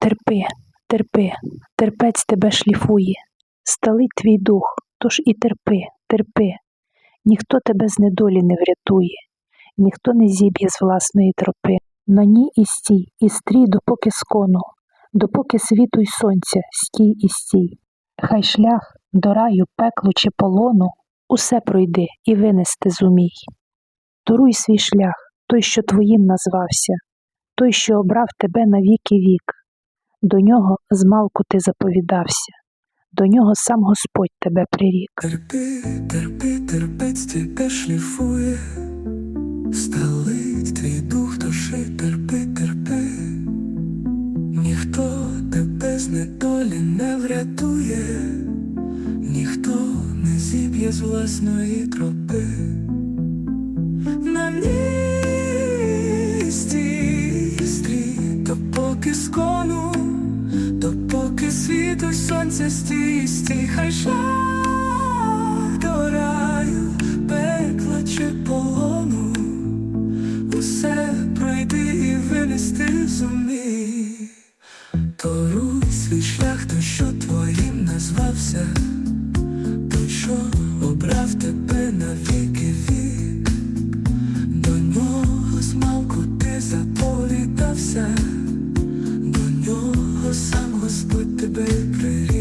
Терпи, терпи, терпець тебе шліфує, сталить твій дух, тож і терпи, терпи. Ніхто тебе з недолі не врятує, ніхто не зіб'є з власної тропи. На ній і стій, і стрій, допоки скону, допоки світу й сонця, стій і стій. Хай шлях до раю, пеклу чи полону, усе пройди і винести зумій. Торуй свій шлях, той, що твоїм назвався, той, що обрав тебе на віки вік. До нього змалку ти заповідався, до нього сам Господь тебе прирік. Терпи, терпи, терпець тебе шліфує, сталить твій дух душі, терпи, терпи, ніхто тебе з недолі не врятує, ніхто не зіб'є з власної тропи. сонце стисті, хай шлях до раю, пекла чи полону, усе пройди і винести зумі, Торуй свій шлях, то що твоїм назвався, то що обрав тебе на віки вік, до нього змалку ти заповідався. до нього Сам Господь тебе прирів.